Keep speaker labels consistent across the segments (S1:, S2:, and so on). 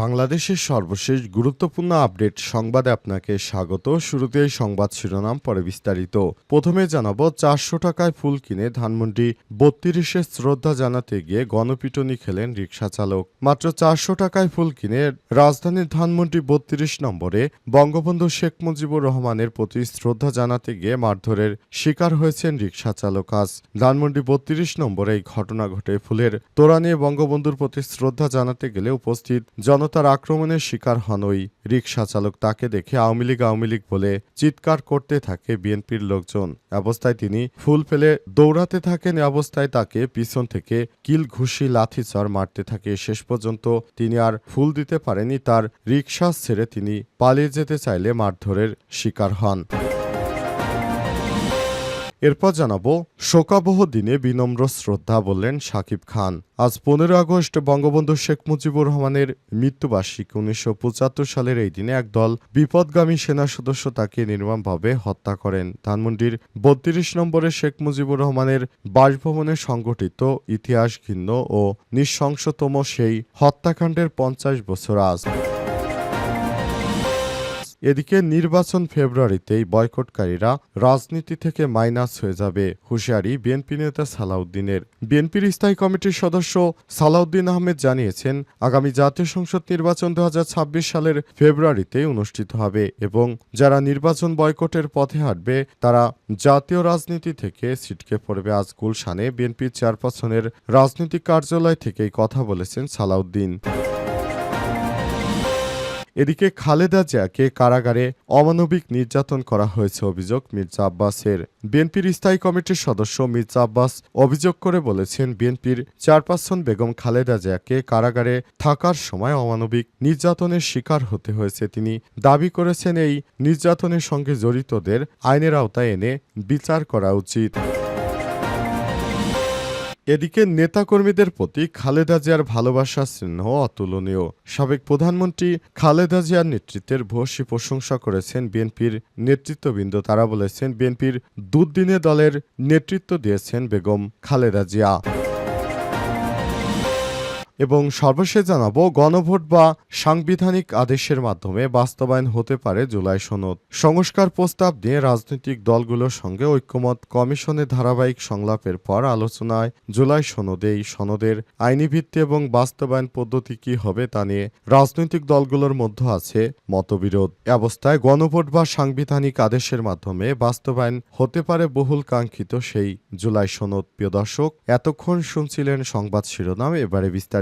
S1: বাংলাদেশের সর্বশেষ গুরুত্বপূর্ণ আপডেট সংবাদে আপনাকে স্বাগত। শুরুতেই সংবাদ শিরোনাম, পরে বিস্তারিত। প্রথমে জানাব, চারশো টাকায় ফুল কিনে ধানমন্ডি বত্রিশে শ্রদ্ধা জানাতে গিয়ে গণপিটনি খেলেন রিক্সা চালক। মাত্র চারশো টাকায় ফুল কিনে রাজধানীর ধানমন্ডি বত্রিশ নম্বরে বঙ্গবন্ধু শেখ মুজিবুর রহমানের প্রতি শ্রদ্ধা জানাতে গিয়ে মারধরের শিকার হয়েছেন রিক্সা চালক। আজ ধানমন্ডি বত্রিশ নম্বরে এই ঘটনা ঘটে। ফুলের তোড়া নিয়ে বঙ্গবন্ধুর প্রতি শ্রদ্ধা জানাতে গেলে উপস্থিত জনতার আক্রমণের শিকার হন ওই রিকশা চালক তাকে দেখে আওয়ামী লীগ আওয়ামী লীগ বলে চিৎকার করতে থাকে বিএনপির লোকজন। অবস্থায় তিনি ফুল ফেলে দৌড়াতে থাকেন অবস্থায় তাকে পিছন থেকে কিল ঘুষি লাঠিচড় মারতে থাকে। শেষ পর্যন্ত তিনি আর ফুল দিতে পারেনি তার রিকশা ছেড়ে তিনি পালিয়ে যেতে চাইলে মারধরের শিকার হন। এরপর জানাব, শোকাবহ দিনে বিনম্র শ্রদ্ধা বললেন শাকিব খান। আজ পনেরো আগস্ট বঙ্গবন্ধু শেখ মুজিবুর রহমানের মৃত্যুবার্ষিকী উনিশশো পঁচাত্তর সালের এই দিনে একদল বিপদগামী সেনা সদস্য তাকে নির্মমভাবে হত্যা করেন। ধানমন্ডির বত্রিশ নম্বরে শেখ মুজিবুর রহমানের বাসভবনে সংগঠিত ইতিহাস ঘিন্ন ও নৃশংসতম সেই হত্যাকাণ্ডের পঞ্চাশ বছর আজ। এদিকে নির্বাচন ফেব্রুয়ারিতেই বয়কটকারীরা রাজনীতি থেকে মাইনাস হয়ে যাবে, হুঁশিয়ারি বিএনপি নেতা সালাউদ্দিনের। বিএনপির স্থায়ী কমিটির সদস্য সালাউদ্দিন আহমেদ জানিয়েছেন, আগামী জাতীয় সংসদ নির্বাচন দু হাজার ছাব্বিশ সালের ফেব্রুয়ারিতেই অনুষ্ঠিত হবে এবং যারা নির্বাচন বয়কটের পথে হাঁটবে, তারা জাতীয় রাজনীতি থেকে ছিটকে পড়বে আজ গুলশানে। বিএনপির চেয়ারপারসনের রাজনৈতিক কার্যালয় থেকেই কথা বলেছেন সালাউদ্দিন। এদিকে খালেদা জিয়াকে কারাগারে অমানবিক নির্যাতন করা হয়েছে অভিযোগ মির্জা আব্বাসের। বিএনপির স্থায়ী কমিটির সদস্য মির্জা আব্বাস অভিযোগ করে বলেছেন, বিএনপির চেয়ারপারসন বেগম খালেদা জিয়াকে কারাগারে থাকার সময় অমানবিক নির্যাতনের শিকার হতে হয়েছে। তিনি দাবি করেছেন, এই নির্যাতনের সঙ্গে জড়িতদের আইনের আওতায় এনে বিচার করা উচিত। এদিকে নেতাকর্মীদের প্রতি খালেদা জিয়ার ভালোবাসা, স্নেহ অতুলনীয়। সাবেক প্রধানমন্ত্রী খালেদা জিয়ার নেতৃত্বের ভূয়সী প্রশংসা করেছেন বিএনপির নেতৃত্ববৃন্দ। তারা বলেছেন, বিএনপির দুদিনে দলের নেতৃত্ব দিয়েছেন বেগম খালেদা জিয়া। এবং সর্বশেষ জানাব, গণভোট বা সাংবিধানিক আদেশের মাধ্যমে বাস্তবায়ন হতে পারে জুলাই সনদ। সংস্কার প্রস্তাব নিয়ে রাজনৈতিক দলগুলোর সঙ্গে ঐক্যমত কমিশনের ধারাবাহিক সংলাপের পর আলোচনায় জুলাই সনদে এই সনদের আইনি ভিত্তি এবং বাস্তবায়ন পদ্ধতি কি হবে তা নিয়ে রাজনৈতিক দলগুলোর মধ্যে আছে মতবিরোধ। অবস্থায় গণভোট বা সাংবিধানিক আদেশের মাধ্যমে বাস্তবায়ন হতে পারে বহুল কাঙ্ক্ষিত সেই জুলাই সনদ। প্রিয় দর্শক, এতক্ষণ শুনছিলেন সংবাদ শিরোনাম, এবারে বিস্তারিত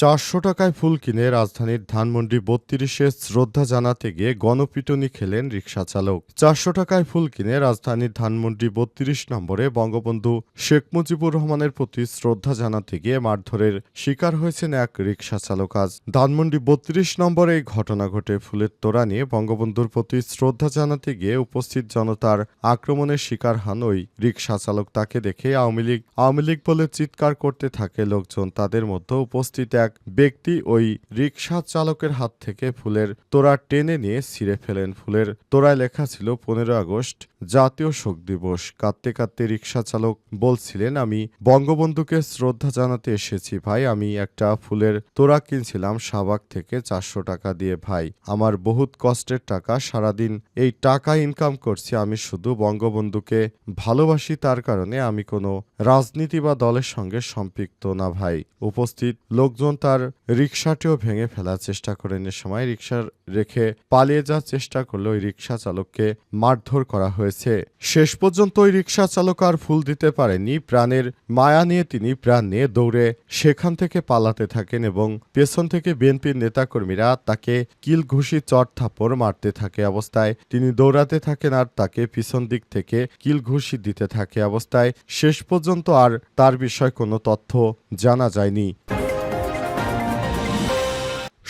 S1: চারশো টাকায় ফুল কিনে রাজধানীর ধানমন্ডি বত্রিশে শ্রদ্ধা জানাতে গিয়ে গণপিটনি খেলেন রিকশা চালক। চারশো টাকায় ফুল কিনে রাজধানীর ধানমন্ডি বত্রিশ নম্বরে বঙ্গবন্ধু শেখ মুজিবুর রহমানের প্রতি শ্রদ্ধা জানাতে গিয়ে মারধরের শিকার হয়েছেন এক রিকশা চালক। আজ ধানমন্ডি বত্রিশ নম্বরে এই ঘটনা ঘটে। ফুলের তোড়া নিয়ে বঙ্গবন্ধুর প্রতি শ্রদ্ধা জানাতে গিয়ে উপস্থিত জনতার আক্রমণের শিকার হন ওই রিকশা চালক। তাকে দেখে আওয়ামী লীগ আওয়ামী লীগ বলে চিৎকার করতে থাকে লোকজন। তাদের মধ্যে উপস্থিত এক ব্যক্তি ওই রিকশা চালকের হাত থেকে ফুলের তোড়া টেনে নিয়ে ছিঁড়ে ফেলেন। ফুলের তোড়ায় লেখা ছিল, পনেরো আগস্ট, জাতীয় শোক দিবস। কাঁদতে কাঁদতে রিকশা চালক বলছিলেন, আমি বঙ্গবন্ধুকে শ্রদ্ধা জানাতে এসেছি ভাই। আমি একটা ফুলের তোড়া কিনছিলাম শাহবাগ থেকে চারশো টাকা দিয়ে, ভাই। আমার বহুত কষ্টের টাকা, সারাদিন এই টাকা ইনকাম করছি। আমি শুধু বঙ্গবন্ধুকে ভালোবাসি, তার কারণে আমি কোনো রাজনীতি বা দলের সঙ্গে সম্পৃক্ত না, ভাই। উপস্থিত লোকজন তার রিকশাটিও ভেঙে ফেলার চেষ্টা করেন এ সময় রিকশা রেখে পালিয়ে যাওয়ার চেষ্টা করলে ওই রিকশা চালককে মারধর করা হয়েছে। শেষ পর্যন্ত ওই রিকশা চালক আর ফুল দিতে পারেনি। প্রাণের মায়া নিয়ে তিনি প্রাণ নিয়ে দৌড়ে সেখান থেকে পালাতে থাকেন এবং পেছন থেকে বিএনপির নেতাকর্মীরা তাকে কিল ঘুষি চট থাপড় মারতে থাকে অবস্থায়। তিনি দৌড়াতে থাকেন আর তাকে পিছন দিক থেকে কিল ঘুষি দিতে থাকে অবস্থায়। শেষ পর্যন্ত আর তার বিষয়ে কোনো তথ্য জানা যায়নি।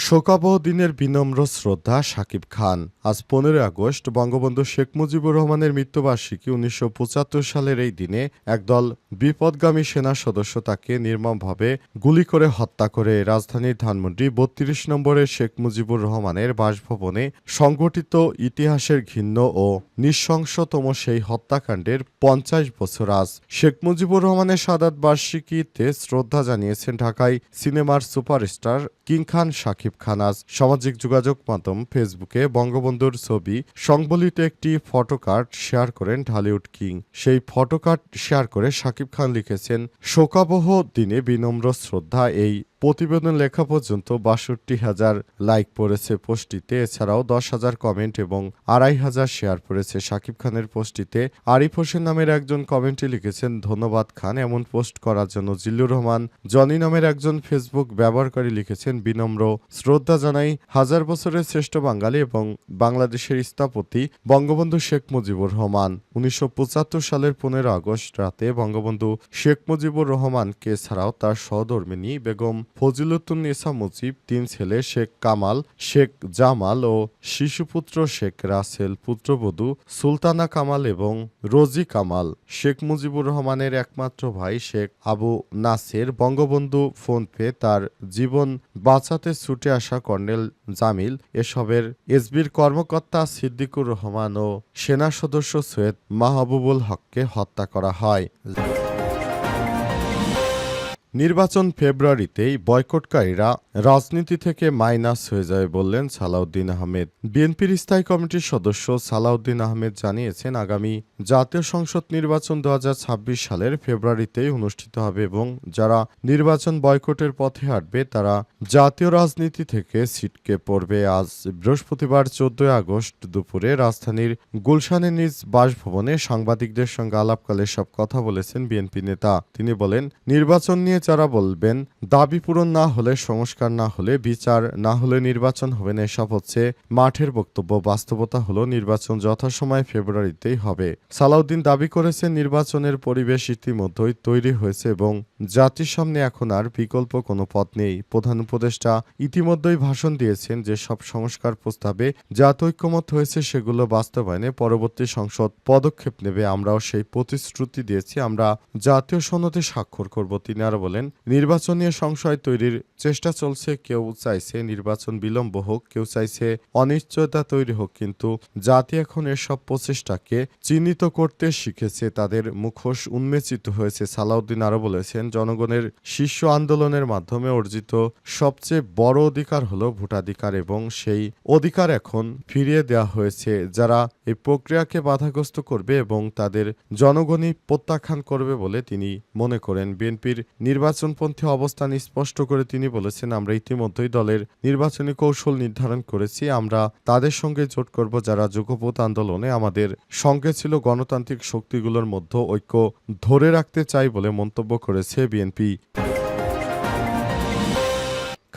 S1: শোকাবহ দিনের বিনম্র শ্রদ্ধা সাকিব খান। আজ পনেরোই আগস্ট, বঙ্গবন্ধু শেখ মুজিবুর রহমানের মৃত্যুবার্ষিকী উনিশশো পঁচাত্তর সালের এই দিনে একদল বিপদগামী সেনা সদস্য তাকে নির্মমভাবে গুলি করে হত্যা করে। রাজধানীর ধানমন্ডি বত্রিশ নম্বরের শেখ মুজিবুর রহমানের বাসভবনে সংঘটিত ইতিহাসের ঘিন্ন ও নৃশংসতম সেই হত্যাকাণ্ডের পঞ্চাশ বছর আজ। শেখ মুজিবুর রহমানের সাদাত বার্ষিকীতে শ্রদ্ধা জানিয়েছেন ঢাকায় সিনেমার সুপারস্টার কিং খান শাকিব খান আজ সামাজিক যোগাযোগ মাধ্যম ফেসবুকে বঙ্গবন্ধুর ছবি সংবলিত একটি ফটোকার্ড শেয়ার করেন ঢালিউড কিং। সেই ফটোকার্ড শেয়ার করে শাকিব খান লিখেছেন, শোকাবহ দিনে বিনম্র শ্রদ্ধা এই প্রতিবেদন লেখা পর্যন্ত বাষট্টি হাজার লাইক পড়েছে পোস্টটিতে, এছাড়াও দশ হাজার কমেন্ট এবং আড়াই হাজার শেয়ার পড়েছে। শাকিব খানের পোস্টটিতে আরিফ হোসেন নামের একজন কমেন্টে লিখেছেন, ধন্যবাদ খান, এমন পোস্ট করার জন্য জিল্লুর রহমান, জনি নামের একজন ফেসবুক ব্যবহারকারী লিখেছেন, বিনম্র শ্রদ্ধা জানাই হাজার বছরের শ্রেষ্ঠ বাঙালি এবং বাংলাদেশের স্থপতি বঙ্গবন্ধু শেখ মুজিবুর রহমান। উনিশশো পঁচাত্তর সালের পনেরো আগস্ট রাতে বঙ্গবন্ধু শেখ মুজিবুর রহমানকে ছাড়াও তার সহধর্মিনী বেগম ফজিলতুন্নেসা মুজিব, তিন ছেলে, শেখ কামাল, শেখ জামাল ও শিশুপুত্র শেখ রাসেল পুত্রবধূ সুলতানা কামাল এবং রোজি কামাল। শেখ মুজিবুর রহমানের একমাত্র ভাই শেখ আবু নাসের বঙ্গবন্ধু ফোন পেয়ে তার জীবন বাঁচাতে ছুটে আসা কর্নেল জামিল, এসবের এসবির কর্মকর্তা সিদ্দিকুর রহমান ও সেনা সদস্য সৈয়দ মাহবুবুল হককে হত্যা করা হয়। নির্বাচন ফেব্রুয়ারিতেই বয়কটকারীরা রাজনীতি থেকে মাইনাস হয়ে যাবে বললেন সালাউদ্দিন আহমেদ। বিএনপির স্থায়ী কমিটির সদস্য সালাউদ্দিন আহমেদ জানিয়েছেন, আগামী জাতীয় সংসদ নির্বাচন দু হাজার ছাব্বিশ সালের ফেব্রুয়ারিতেই অনুষ্ঠিত হবে এবং যারা নির্বাচন বয়কটের পথে হাঁটবে, তারা জাতীয় রাজনীতি থেকে ছিটকে পড়বে। আজ বৃহস্পতিবার চোদ্দই আগস্ট দুপুরে রাজধানীর গুলশানের নিজ বাসভবনে সাংবাদিকদের সঙ্গে আলাপকালে সব কথা বলেছেন বিএনপি নেতা। তিনি বলেন, নির্বাচন নিয়ে যারা বলবেন, দাবি পূরণ না হলে, সংস্কার না হলে, বিচার না হলে নির্বাচন হবে না। এসব হচ্ছে মাঠের বক্তব্য। বাস্তবতা হলো, নির্বাচন যথাসময়ে ফেব্রুয়ারিতেই হবে। সালাউদ্দিন দাবি করেছেন, নির্বাচনের পরিবেশ ইতিমধ্যেই তৈরি হয়েছে এবং জাতির সামনে এখন আর বিকল্প কোনো পথ নেই। প্রধান উপদেষ্টা ইতিমধ্যেই ভাষণ দিয়েছেন যে, সব সংস্কার প্রস্তাবে জাত ঐক্যমত হয়েছে সেগুলো বাস্তবায়নে পরবর্তী সংসদ পদক্ষেপ নেবে। আমরাও সেই প্রতিশ্রুতি দিয়েছি। আমরা জাতীয় সনদে স্বাক্ষর করব, তিনি আরও বলেন, নির্বাচন নিয়ে সংশয় তৈরির চেষ্টা চলছে, কেউ চাইছে নির্বাচন বিলম্ব হোক, কেউ চাইছে অনিশ্চয়তা তৈরি হোক, কিন্তু জাতি এখন এসব প্রচেষ্টাকে চিহ্নিত করতে শিখেছে, তাদের মুখোশ উন্মেচিত হয়েছে, সালাউদ্দিন আরও বলেছেন, জনগণের শীর্ষ আন্দোলনের মাধ্যমে অর্জিত সবচেয়ে বড় অধিকার হলো ভোটাধিকার এবং সেই অধিকার এখন ফিরিয়ে দেওয়া হয়েছে, যারা এই প্রক্রিয়াকে বাধাগ্রস্ত করবে এবং তাদের জনগণই প্রত্যাখ্যান করবে বলে তিনি মনে করেন। বিএনপির নির্বাচনপন্থী অবস্থান স্পষ্ট করে তিনি বলেছেন, আমরা ইতিমধ্যেই দলের নির্বাচনী কৌশল নির্ধারণ করেছি। আমরা তাদের সঙ্গে জোট করব যারা যুগপথ আন্দোলনে আমাদের সঙ্গে ছিল। গণতান্ত্রিক শক্তিগুলোর মধ্যে ঐক্য ধরে রাখতে চাই বলে মন্তব্য করেছে বিএনপি।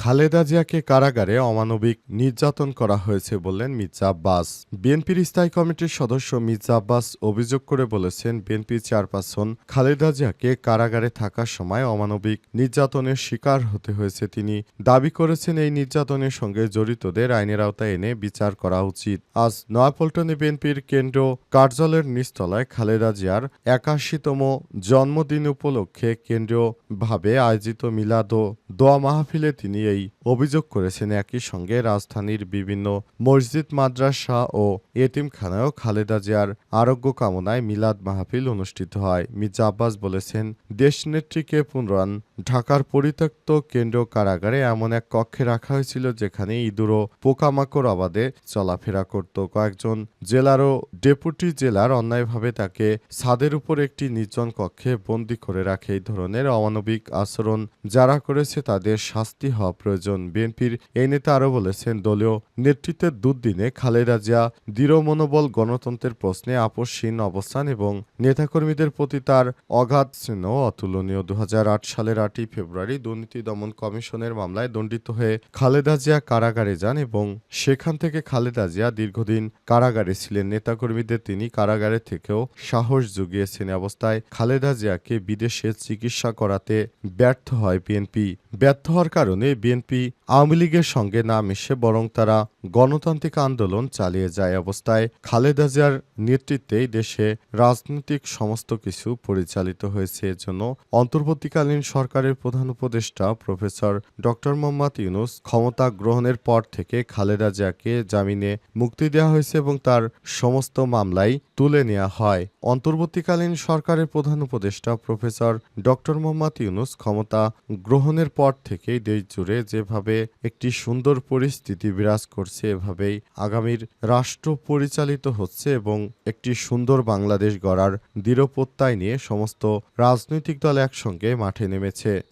S1: খালেদা জিয়াকে কারাগারে অমানবিক নির্যাতন করা হয়েছে বললেন মির্জা আব্বাস। বিএনপির স্থায়ী কমিটির সদস্য মির্জা আব্বাস অভিযোগ করে বলেছেন বিএনপি চেয়ারপারসন খালেদা জিয়াকে কারাগারে থাকার সময় অমানবিক নির্যাতনের শিকার হতে হয়েছে। তিনি দাবি করেছেন, এই নির্যাতনের সঙ্গে জড়িতদের আইনের আওতায় এনে বিচার করা উচিত। আজ নয়াপল্টনে বিএনপির কেন্দ্র কার্যালয়ের নিচতলায় খালেদা জিয়ার একাশিতম জন্মদিন উপলক্ষে কেন্দ্রীয়ভাবে আয়োজিত মিলাদ দোয়া মাহফিলে তিনি এই অভিযোগ করেছেন একই সঙ্গে রাজধানীর বিভিন্ন মসজিদ, মাদ্রাসা ও এতিমখানায়ও খালেদা জিয়ার আরোগ্য কামনায় মিলাদ মাহফিল অনুষ্ঠিত হয়। মির্জা আব্বাস বলেছেন, দেশনেত্রীকে পুনরান ঢাকার পরিত্যক্ত কেন্দ্রীয় কারাগারে এমন এক কক্ষে রাখা হয়েছিল যেখানে ইঁদুর ও পোকামাকড় আবাদে চলাফেরা করত। কয়েকজন জেলারও ডেপুটি জেলার অন্যায়ভাবে তাকে ছাদের উপর একটি নির্জন কক্ষে বন্দী করে রাখে। এই ধরনের অমানবিক আচরণ যারা করেছে তাদের শাস্তি হওয়া প্রয়োজন। বিএনপির এই নেতা আরও বলেছেন, দলীয় নেতৃত্বের দুর্দিনে খালেদা জিয়া দৃঢ় মনোবল, গণতন্ত্রের প্রশ্নে আপসহীন অবস্থান এবং নেতাকর্মীদের প্রতি তার অগাধ স্নেহ অতুলনীয়। দু হাজার আট সালের আটই ফেব্রুয়ারি দুর্নীতি দমন কমিশনের মামলায় দণ্ডিত হয়ে খালেদা জিয়া কারাগারে যান এবং সেখান থেকে খালেদা জিয়া দীর্ঘদিন কারাগারে ছিলেন। নেতাকর্মীদের তিনি কারাগারে থেকেও সাহস জুগিয়েছেন। অবস্থায় খালেদা জিয়াকে বিদেশে চিকিৎসা করাতে ব্যর্থ হয় বিএনপি। ব্যর্থ হওয়ার কারণে বিএনপি আওয়ামী লীগের সঙ্গে না মিশে বরং তারা গণতান্ত্রিক আন্দোলন চালিয়ে যায় অবস্থায় খালেদা জিয়ার নেতৃত্বেই দেশে রাজনৈতিক সমস্ত কিছু পরিচালিত হয়েছে। এজন্য অন্তর্বর্তীকালীন সরকারের প্রধান উপদেষ্টা প্রফেসর ডক্টর মোহাম্মদ ইউনুস ক্ষমতা গ্রহণের পর থেকে খালেদা জিয়াকে জামিনে মুক্তি দেওয়া হয়েছে এবং তার সমস্ত মামলাই তুলে নেওয়া হয়। অন্তর্বর্তীকালীন সরকারের প্রধান উপদেষ্টা প্রফেসর ডক্টর মোহাম্মদ ইউনুস ক্ষমতা গ্রহণের পর থেকেই দেশ জুড়ে যেভাবে একটি সুন্দর পরিস্থিতি বিরাজ করছে, এভাবেই আগামীর রাষ্ট্র পরিচালিত হচ্ছে এবং একটি সুন্দর বাংলাদেশ গড়ার দৃঢ়প্রত্যয় নিয়ে সমস্ত রাজনৈতিক দল একসঙ্গে মাঠে নেমেছে।